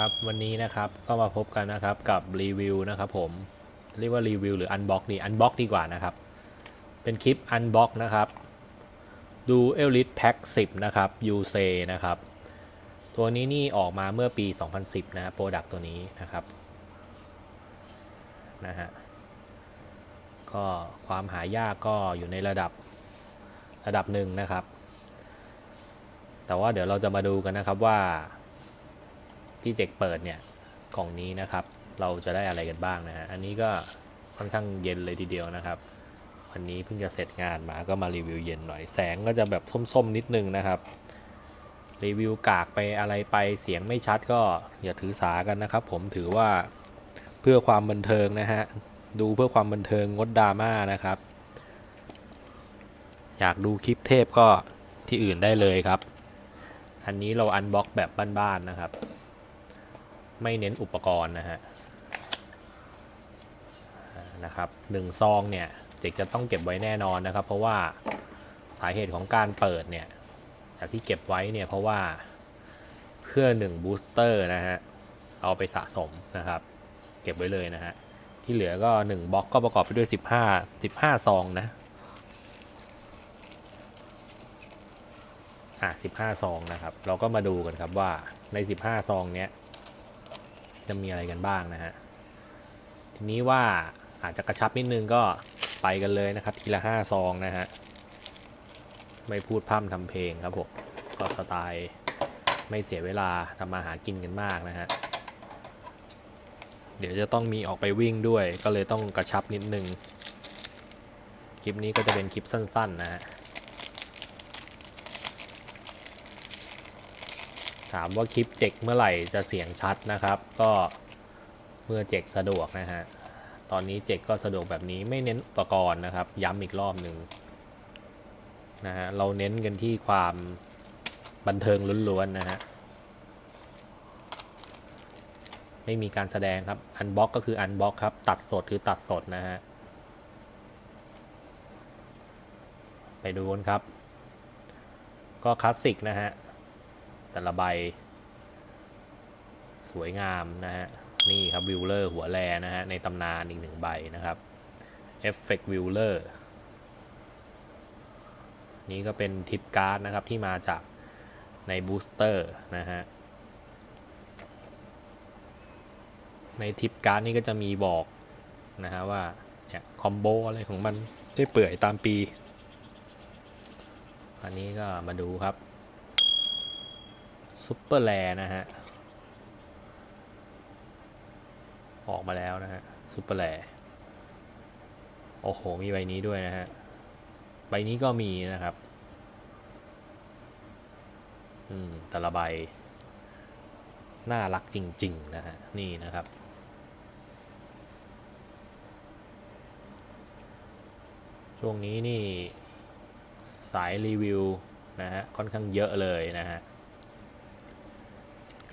ครับ วันนี้นะครับก็มาพบกันนะครับกับรีวิวนะครับผมเรียกว่ารีวิวหรืออันบ็อกดีอันบ็อกดีกว่านะครับ เป็นคลิปอันบ็อกนะครับดูเอลลิทแพ็ค10นะครับยูเซนะครับ ตัวนี้นี่ออกมาเมื่อปี 2010 นะโปรดักตัวนี้นะครับนะฮะก็ความหายากก็อยู่ในระดับระดับหนึ่งนะครับ แต่ว่าเดี๋ยวเราจะมาดูกันนะครับว่า ที่เจกเปิดเนี่ยกล่องนี้นะครับ เราจะได้อะไรกันบ้างนะฮะอันนี้ก็ค่อนข้างเย็นเลยทีเดียวนะครับวันนี้เพิ่งจะเสร็จงานมาก็มารีวิวเย็นหน่อยแสงก็จะแบบส้มๆนิดนึงนะครับรีวิวกากไปอะไรไปเสียงไม่ชัดก็อย่าถือสากันนะครับ ผมถือว่าเพื่อความบันเทิงนะฮะดูเพื่อความบันเทิงงดดราม่านะครับ อยากดูคลิปเทพก็ที่อื่นได้เลยครับ อันนี้เราอันบ็อกแบบบ้านๆนะครับ ไม่เน้นอุปกรณ์นะฮะนะครับหนึ่งซองเนี่ยเจกจะต้องเก็บไว้แน่นอนนะครับ เพราะว่าสาเหตุของการเปิดเนี่ยจากที่เก็บไว้เนี่ยเพราะว่าเพื่อหนึ่งบูสเตอร์นะฮะเอาไปสะสมนะครับ เก็บไว้เลยนะฮะที่เหลือก็1บล็อกก็ประกอบไปด้วย 15 15 ซองนะอะ15 ซองนะครับ เราก็มาดูกันครับว่าใน 15 ซองเนี้ย จะมีอะไรกันบ้างนะฮะ ทีนี้ว่าอาจจะกระชับนิดนึงก็ไปกันเลยนะครับ ทีละ5ซองนะฮะ ไม่พูดพร่ำทำเพลงครับผม ก็สไตล์ไม่เสียเวลาทำมาหากินกันมากนะฮะ เดี๋ยวจะต้องมีออกไปวิ่งด้วย ก็เลยต้องกระชับนิดนึง คลิปนี้ก็จะเป็นคลิปสั้น ๆ นะฮะ ถามว่าคลิปเจกเมื่อไหร่จะเสียงชัดนะครับ ก็เมื่อเจกสะดวกนะฮะ ตอนนี้เจกก็สะดวกแบบนี้ไม่เน้นอุปกรณ์นะครับ ย้ำอีกรอบหนึ่งนะฮะเราเน้นกันที่ความบันเทิงล้วนๆนะฮะไม่มีการแสดงครับอันบ็อกก็คืออันบ็อกครับ ตัดสดคือตัดสดนะฮะไปดูกันครับ ก็คลาสสิกนะฮะ แต่ละใบ สวยงามนะฮะ นี่ครับวิลเลอร์หัวแรนะฮะ ในตำนานอีกหนึ่งใบนะครับเอฟเฟกต์วิลเลอร์นี่ก็เป็นทิปการ์ดนะครับ ที่มาจากในบูสเตอร์นะฮะ ในทิปการ์ดนี่ก็จะมีบอกนะฮะว่าเนี่ยคอมโบอะไรของมันได้เปื่อยตามปี อันนี้ก็มาดูครับ ซุปเปอร์แลนะฮะ ออกมาแล้วนะฮะซุปเปอร์แลโอ้โห มีใบนี้ด้วยนะฮะ ใบนี้ก็มีนะครับ อืม แต่ละใบ น่ารักจริง ๆ นะฮะ นี่นะครับ ช่วงนี้นี่ สายรีวิวนะฮะ ค่อนข้างเยอะเลยนะฮะ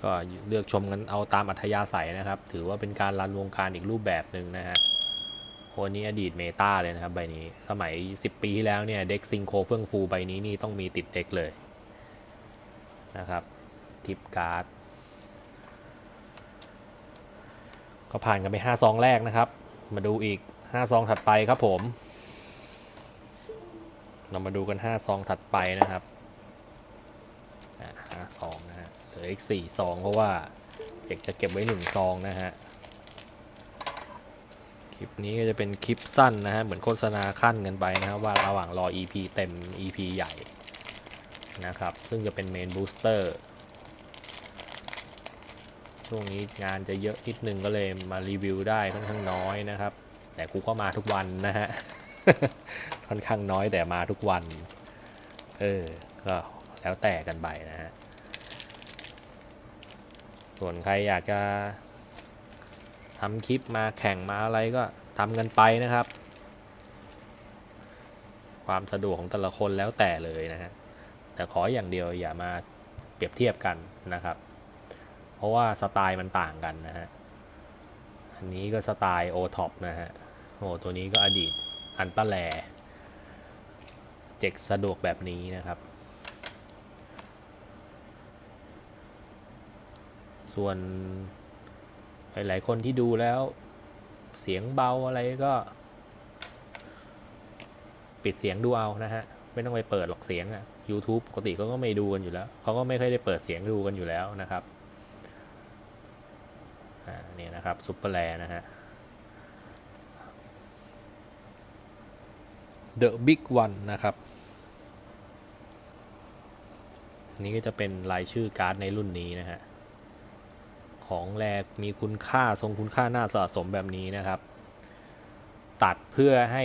ก็เลือกชมกันเอาตามอัธยาศัยนะครับ ถือว่าเป็นการรันวงการอีกรูปแบบหนึ่งนะฮะโอ้นี่อดีตเมตาเลยนะครับใบนี้ สมัย 10 ปีที่แล้วเนี่ยเด็กซิงโคเฟื่องฟูใบนี้นี่ต้องมีติดเด็กเลยนะครับทิปการ์ดก็ผ่านกันไป5ซองแรกนะครับ มาดูอีก5ซองถัดไปครับผม เรามาดูกัน5ซองถัดไปนะครับอะ5ซองนะฮะ ลืออีก4ซองเพราะว่าเด็กจะเก็บไว้1ซองนะฮะ คลิปนี้ก็จะเป็นคลิปสั้นนะฮะ เหมือนโฆษณาขั้นกันไปนะครับว่าระหว่างรอ EP เต็ม EP ใหญ่นะครับ ซึ่งจะเป็นเมนบูสเตอร์ช่วงนี้งานจะเยอะนิดนึงก็เลยมารีวิวได้ค่อนข้างน้อยนะครับ แต่กูก็มาทุกวันนะฮะ ค่อนข้างน้อยแต่มาทุกวัน เออ ก็แล้วแต่กันไปนะฮะ ส่วนใครอยากจะทำคลิปมาแข่งมาอะไรก็ทำกันไปนะครับ ความสะดวกของแต่ละคนแล้วแต่เลยนะฮะแต่ขออย่างเดียวอย่ามาเปรียบเทียบกันนะครับ เพราะว่าสไตล์มันต่างกันนะฮะอันนี้ก็สไตล์โอท็อปนะฮะโอ้ตัวนี้ก็อดีตอันตะแลเจ็กสะดวกแบบนี้นะครับ ส่วนหลายๆคนที่ดูแล้วเสียงเบาอะไรก็ ปิดเสียงดูเอานะฮะ ไม่ต้องไปเปิดหรอกเสียงอะ YouTube ปกติเขาก็ไม่ดูกันอยู่แล้ว เขาก็ไม่ค่อยได้เปิดเสียงดูกันอยู่แล้วนะครับนี่นะครับซุปเปอร์แลนะฮะ The Big One นะครับ นี่ก็จะเป็นรายชื่อการ์ดในรุ่นนี้นะฮะ ของแรกมีคุณค่าทรงคุณค่าน่าสะสมแบบนี้นะครับ ตัดเพื่อให้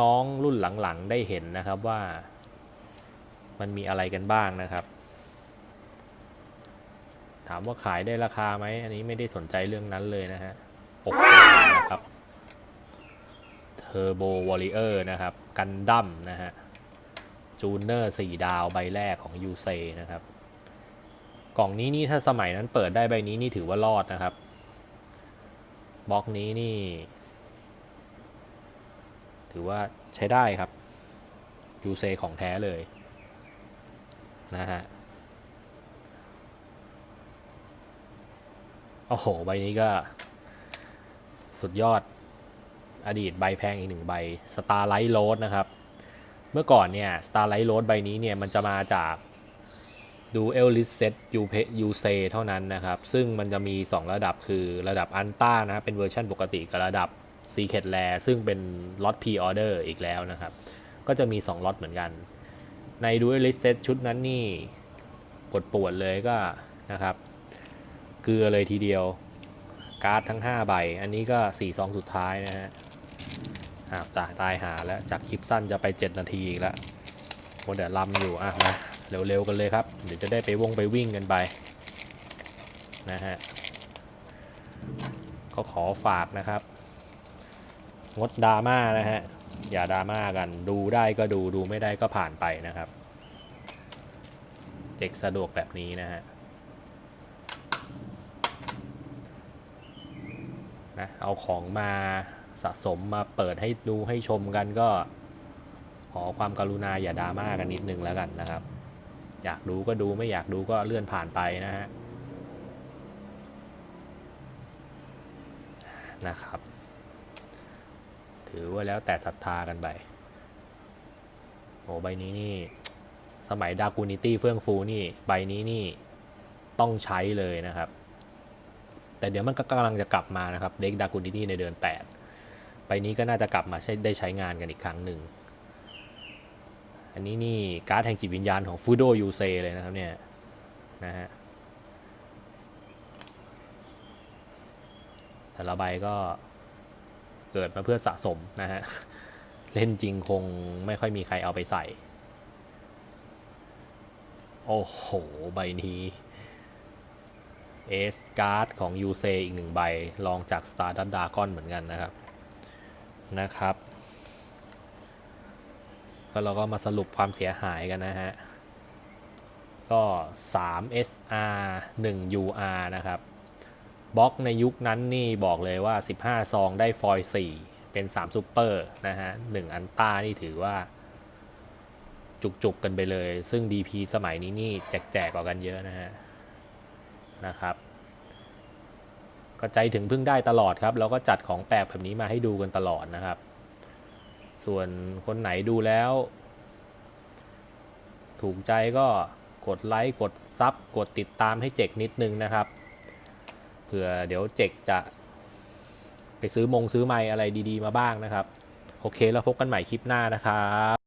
น้องๆรุ่นหลังๆได้เห็นนะครับว่า มันมีอะไรกันบ้างนะครับ ถามว่าขายได้ราคาไหมอันนี้ไม่ได้สนใจเรื่องนั้นเลยนะฮะโอ้โหนะครับเทอร์โบวอลเลอร์นะครับกันดั้มนะฮะจูเนอร์สี่ดาวใบแรกของยูเซนะครับ กล่องนี้นี่ถ้าสมัยนั้นเปิดได้ใบนี้นี่ถือว่ารอดนะครับ บล็อกนี้นี่ ถือว่าใช้ได้ครับยูเซของแท้เลยนะฮะโอ้โห ใบนี้ก็ สุดยอดอดีตใบแพงอีกหนึ่งใบ Starlight Road นะครับ เมื่อก่อนเนี่ย Starlight Road ใบนี้เนี่ย มันจะมาจาก ดูเอลลิสเซตยูเพยูเซเท่านั้นนะครับ ซึ่งมันจะมี 2 ระดับคือระดับอันต้านะเป็นเวอร์ชันปกติกับระดับ Secret Rare ซึ่งเป็นล็อต Pre-Order อีกแล้วนะครับ ก็จะมี 2 ล็อตเหมือนกัน ในดูเอลลิสเซตชุดนั้นนี่ปวดปวดเลยก็นะครับ เกลือเลยทีเดียว การ์ดทั้ง 5 ใบ อันนี้ก็4ซองสุดท้ายนะฮะอ้าวจ่ายตายหาแล้วจากคลิปสั้นจะไป 7 นาทีอีกแล้วโมเดลลำอยู่อะนะ เร็วๆกันเลยครับ เดี๋ยวจะได้ไปวงไปวิ่งกันไปนะฮะก็ขอฝากนะครับ งดดราม่านะฮะอย่าดราม่ากันดูได้ก็ดูดูไม่ได้ก็ผ่านไปนะครับเจ็กสะดวกแบบนี้นะฮะนะเอาของมาสะสมมาเปิดให้ดูให้ชมกันก็ขอความกรุณาอย่าดราม่ากันนิดนึงแล้วกันนะครับ อยากดูก็ดูไม่อยากดูก็เลื่อนผ่านไปนะฮะนะครับ ถือว่าแล้วแต่ศรัทธากันไปโอ้ใบนี้นี่ สมัยดากูนิตี้เฟื่องฟูนี่ ใบนี้นี่ต้องใช้เลยนะครับ แต่เดี๋ยวมันก็กำลังจะกลับมานะครับ เด็กดากูนิตี้ในเดือน8ไปนี้ก็น่าจะกลับมาใช้ได้ใช้งานกันอีกครั้งหนึ่ง อันนี้นี่การ์ดแห่งจิตวิญญาณของฟูโดยูเซเลยนะครับเนี่ยนะฮะแต่ละใบก็เกิดมาเพื่อสะสมนะฮะ เล่นจริงคงไม่ค่อยมีใครเอาไปใส่ โอ้โห ใบนี้เอสการ์ดของยูเซอีกหนึ่งใบลองจาก Star d a r d a g o n เหมือนกันนะครับนะครับ ก็เราก็มาสรุปความเสียหายกันนะฮะ ก็ 3 SR 1 UR นะครับบล็อกในยุคนั้นนี่บอกเลยว่า 15 ซองได้ฟอยล์4เป็น 3 ซูเปอร์นะฮะ 1 อันต้านี่ถือว่า จุกๆกันไปเลย ซึ่ง DP สมัยนี้นี่แจกๆกว่ากันเยอะนะฮะ นะครับก็ใจถึงพึ่งได้ตลอดครับ เราก็จัดของแปลกแบบนี้มาให้ดูกันตลอดนะครับ ส่วนคนไหนดูแล้ว ถูกใจก็กดไลค์กดซับกดติดตามให้เจกนิดนึงนะครับ เผื่อเดี๋ยวเจกจะไปซื้อมงซื้อไม้อะไรดีๆมาบ้างนะครับ โอเคแล้วพบกันใหม่คลิปหน้านะครับ